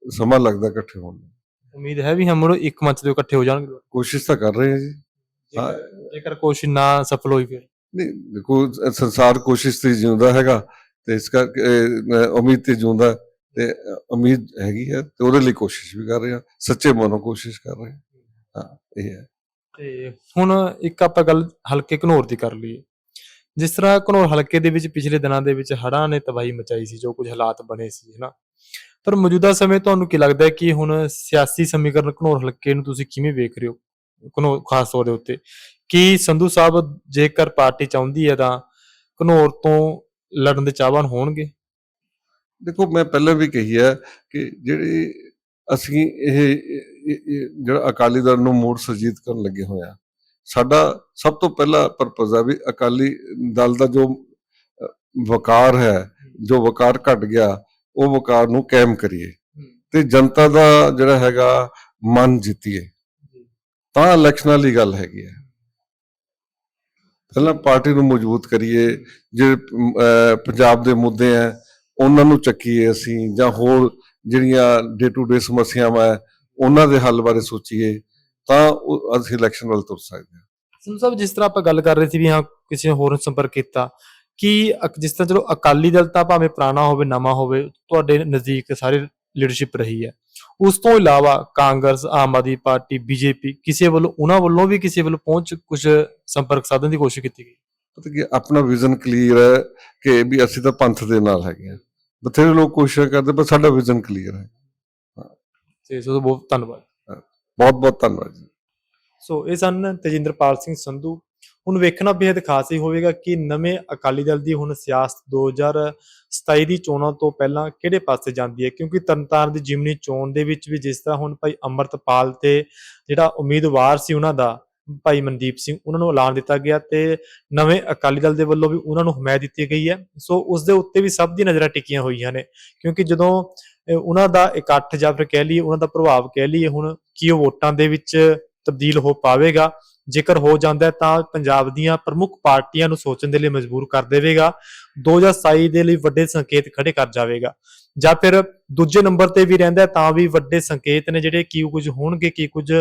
ਸਮਾਂ ਲੱਗਦਾ ਇਕੱਠੇ ਹੋਣ ਨੂੰ। ਉਮੀਦ ਹੈ ਵੀ ਹਮ ਇੱਕ ਮੰਚ ਤੇ ਇਕੱਠੇ ਹੋ ਜਾਣਗੇ। ਕੋਸ਼ਿਸ਼ ਤਾਂ ਕਰ ਰਹੇ ਹਾਂ ਜੀ। ਜੇਕਰ- ਜੇਕਰ ਕੋਸ਼ਿਸ਼ ਨਾ ਸਫਲ ਹੋਈ ਫਿਰ। ਨਹੀਂ ਦੇਖੋ ਸੰਸਾਰ ਕੋਸ਼ਿਸ਼ ਤੇ ਜਿਉਂਦਾ ਹੈਗਾ ਤੇ ਇਸ ਕਰਕੇ ਉਮੀਦ ਤੇ ਜਿਉਂਦਾ ਹੈ ਤੇ ਅ, ਉਮੀਦ ਹੈਗੀ ਹੈ ਤੇ ਉਹਦੇ ਲਈ ਕੋਸ਼ਿਸ਼ ਵੀ ਕਰ ਰਹੇ ਹਾਂ। ਸੱਚੇ ਮਨੋਂ ਕੋਸ਼ਿਸ਼ ਕਰ ਰਹੇ ਹਾਂ। ਹਾਂ ਇਹ ਹੈ। ਤੇ ਹੁਣ ਇੱਕ ਆਪਾਂ ਗੱਲ ਹਲਕੇ ਘਨੌਰ ਦੀ ਕਰ ਲਈਏ। ਜਿਸ ਤਰ੍ਹਾਂ ਘਨੌਰ ਹਲਕੇ ਦੇ ਵਿੱਚ ਪਿਛਲੇ ਦਿਨਾਂ ਦੇ ਵਿੱਚ ਹੜ੍ਹਾਂ ਨੇ ਤਬਾਹੀ ਮਚਾਈ ਸੀ, ਜੋ ਕੁਝ ਹਾਲਾਤ ਬਣੇ ਸੀ, ਹਨਾ? ਪਰ ਮੌਜੂਦਾ ਸਮੇਂ ਤੁਹਾਨੂੰ ਕੀ ਲੱਗਦਾ ਹੈ ਕਿ ਹੁਣ ਸਿਆਸੀ ਸਮੀਕਰਨ ਘਨੌਰ ਹਲਕੇ ਨੂੰ ਤੁਸੀਂ ਕਿਵੇਂ ਵੇਖ ਰਹੇ ਹੋ? ਘਨੌਰ, ਖਾਸ ਤੌਰ ਦੇ ਉੱਤੇ। ਕੀ ਸੰਧੂ ਸਾਹਿਬ ਜੇਕਰ ਪਾਰਟੀ ਚਾਹੁੰਦੀ ਹੈ ਤਾਂ ਘਨੌਰ ਤੋਂ ਲੜਨ ਦੇ ਚਾਹਵਾਨ ਹੋਣਗੇ? ਦੇਖੋ, ਮੈਂ ਪਹਿਲਾਂ ਵੀ ਕਹੀ ਹੈ ਕਿ ਜਿਹੜੇ ਅਸੀਂ ਇਹ ਜਿਹੜਾ ਅਕਾਲੀ ਦਲ ਨੂੰ ਮੋੜ ਸੁਰਜੀਤ ਕਰਨ ਲੱਗੇ ਹੋਇਆ ਸਾਡਾ ਸਭ ਤੋਂ ਪਹਿਲਾ ਪਰਪਸ ਹੈ ਵੀ ਅਕਾਲੀ ਦਲ ਦਾ ਜੋ ਵਕਾਰ ਹੈ ਜੋ ਵਕਾਰ ਘਟ ਗਿਆ ਉਹ ਵਕਾਰ ਨੂੰ ਕਾਇਮ ਕਰੀਏ। ਤੇ ਜਨਤਾ ਦਾ ਜਿਹੜਾ ਹੈਗਾ ਮਨ ਜਿੱਤੀਏ। ਤਾਂ ਇਲੈਕਸ਼ਨਾਂ ਵਾਲੀ ਗੱਲ ਹੈਗੀ ਹੈ ਪਹਿਲਾਂ ਪਾਰਟੀ ਨੂੰ ਮਜ਼ਬੂਤ ਕਰੀਏ ਜਿਹੜੇ ਪੰਜਾਬ ਦੇ ਮੁੱਦੇ ਆ ਉਹਨਾਂ ਨੂੰ ਚੱਕੀਏ ਅਸੀਂ ਜਾਂ ਹੋਰ ਜਿਹੜੀਆਂ ਡੇ ਟੂ ਡੇ ਸਮੱਸਿਆਵਾਂ ਉਹਨਾਂ ਦੇ ਹੱਲ ਬਾਰੇ ਸੋਚੀਏ। ਤਾਂ ਉਹ ਅਸੀਂ ਇਲੈਕਸ਼ਨ ਵੱਲ ਤੁਰ ਸਕਦੇ ਹਾਂ ਸੰਧੂ ਸਾਹਿਬ ਜਿਸ ਤਰ੍ਹਾਂ ਆਪਾਂ ਗੱਲ ਕਰ ਰਹੇ ਸੀ ਵੀ ਹਾਂ ਕਿਸੇ ਹੋਰ ਨੂੰ ਸੰਪਰਕ ਕੀਤਾ ਕਿ ਅਕ- ਜਿਸ ਤਰ੍ਹਾਂ ਚਲੋ ਅਕਾਲੀ ਦਲ ਤਾਂ ਭਾਵੇਂ ਪੁਰਾਣਾ ਹੋਵੇ ਨਵਾਂ ਹੋਵੇ ਤੁਹਾਡੇ ਨਜ਼ਦੀਕ ਸਾਰੇ ਲੀਡਰਸ਼ਿਪ ਰਹੀ ਹੈ। ਉਸ ਤੋਂ ਇਲਾਵਾ ਕਾਂਗਰਸ ਆਮ ਆਦਮੀ ਪਾਰਟੀ ਬੀਜੇਪੀ ਕਿਸੇ ਵੱਲੋਂ ਉਹਨਾਂ ਵੱਲੋਂ ਵੀ ਕਿਸੇ ਵੱਲੋਂ ਪਹੁੰਚ ਕੁਝ ਸੰਪਰਕ ਸਾਧਨ ਦੀ ਕੋਸ਼ਿਸ਼ ਕੀਤੀ ਗਈ? ਪਤਾ ਕੀ ਹੈ, ਆਪਣਾ ਵਿਜ਼ਨ ਕਲੀਅਰ ਹੈ ਕਿ ਵੀ ਅਸੀਂ ਤਾਂ ਪੰਥ ਦੇ ਨਾਲ ਹੈਗੇ ਆ ਬਥੇਰੇ ਲੋਕ ਕੋਸ਼ਿਸ਼ ਕਰਦੇ ਪਰ ਸਾਡਾ ਵਿਜ਼ਨ ਕਲੀਅਰ ਹੈ। ਤੇ ਸੋ ਬਹੁਤ ਧੰਨਵਾਦ। ਬਹੁਤ ਬਹੁਤ ਧੰਨਵਾਦ ਜੀ। ਸੋ ਇਹ ਸਨ ਤੇਜਿੰਦਰਪਾਲ ਸਿੰਘ ਸੰਧੂ। ਹੁਣ ਵੇਖਣਾ ਬੇहद ਖਾਸ ਹੀ ਹੋਵੇਗਾ ਕਿ ਨਵੇਂ ਅਕਾਲੀ ਦਲ ਦੀ ਹੁਣ ਸਿਆਸਤ 2027 ਦੀ ਚੋਣਾਂ ਤੋਂ ਪਹਿਲਾਂ ਕਿਹੜੇ ਪਾਸੇ ਜਾਂਦੀ ਹੈ? ਕਿਉਂਕਿ ਤਰਨਤਾਰਨ ਦੀ ਜਿਮਨੀ ਚੋਣ ਦੇ ਵਿੱਚ ਵੀ ਜਿਸ ਤਰ੍ਹਾਂ ਹੁਣ ਭਾਈ ਅੰਮ੍ਰਿਤਪਾਲ ਤੇ ਜਿਹੜਾ ਉਮੀਦਵਾਰ ਸੀ ਉਹਨਾਂ ਦਾ, ਭਾਈ ਮਨਦੀਪ ਸਿੰਘ, ਉਹਨਾਂ ਨੂੰ ਐਲਾਨ ਦਿੱਤਾ ਗਿਆ ਤੇ ਨਵੇਂ ਅਕਾਲੀ ਦਲ ਦੇ ਵੱਲੋਂ ਵੀ ਉਹਨਾਂ ਨੂੰ ਹਮਾਇਤ ਦਿੱਤੀ ਗਈ ਹੈ। ਸੋ ਉਸ ਦੇ ਉੱਤੇ ਵੀ ਸਭ ਦੀ ਨਜ਼ਰਾਂ ਟਿਕੀਆਂ ਹੋਈਆਂ ਨੇ। ਕਿਉਂਕਿ ਜਦੋਂ ਉਹਨਾਂ ਦਾ ਇਕੱਠ ਜਾਂ ਫਿਰ ਕਹਿ ਲਈਏ ਉਹਨਾਂ ਦਾ ਪ੍ਰਭਾਵ ਕਹਿ ਲਈਏ ਹੁਣ ਕੀ ਉਹ ਵੋਟਾਂ ਦੇ ਵਿੱਚ ਤਬਦੀਲ ਹੋ ਪਾਵੇਗਾ। ਜੇਕਰ ਹੋ ਜਾਂਦਾ ਤਾਂ ਪੰਜਾਬ ਦੀਆਂ ਪ੍ਰਮੁੱਖ ਪਾਰਟੀਆਂ ਨੂੰ ਸੋਚਣ ਦੇ ਲਈ ਮਜਬੂਰ ਕਰ ਦੇਵੇਗਾ। 2027 ਦੇ ਲਈ ਵੱਡੇ ਸੰਕੇਤ ਖੜੇ ਕਰ ਜਾਵੇਗਾ। ਜਾਂ ਫਿਰ ਦੂਜੇ ਨੰਬਰ ਤੇ ਵੀ ਰਹਿੰਦਾ ਤਾਂ ਵੀ ਵੱਡੇ ਸੰਕੇਤ ਨੇ ਜਿਹੜੇ ਕੀ ਕੁਝ ਹੋਣਗੇ, ਕੀ ਕੁਝ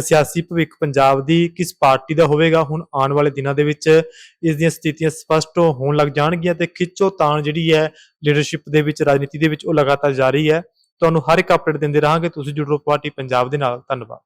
ਸਿਆਸੀ ਭਵਿੱਖ ਪੰਜਾਬ ਦੀ ਕਿਸ ਪਾਰਟੀ ਦਾ ਹੋਵੇਗਾ। ਹੁਣ ਆਉਣ ਵਾਲੇ ਦਿਨਾਂ ਦੇ ਵਿੱਚ ਇਸ ਦੀਆਂ ਸਥਿਤੀਆਂ ਸਪਸ਼ਟ ਹੋਣ ਲੱਗ ਜਾਣਗੀਆਂ ਤੇ ਖਿੱਚੋ ਤਾਣ ਜਿਹੜੀ ਹੈ ਲੀਡਰਸ਼ਿਪ ਦੇ ਵਿੱਚ, ਰਾਜਨੀਤੀ ਦੇ ਵਿੱਚ ਉਹ ਲਗਾਤਾਰ ਜਾਰੀ ਹੈ। ਤੁਹਾਨੂੰ ਹਰ ਇੱਕ ਅਪਡੇਟ ਦਿੰਦੇ ਰਹਾਂਗੇ। ਤੁਸੀਂ ਜੁੜੋ ਪਾਰਟੀ ਪੰਜਾਬ ਦੇ ਨਾਲ। ਧੰਨਵਾਦ।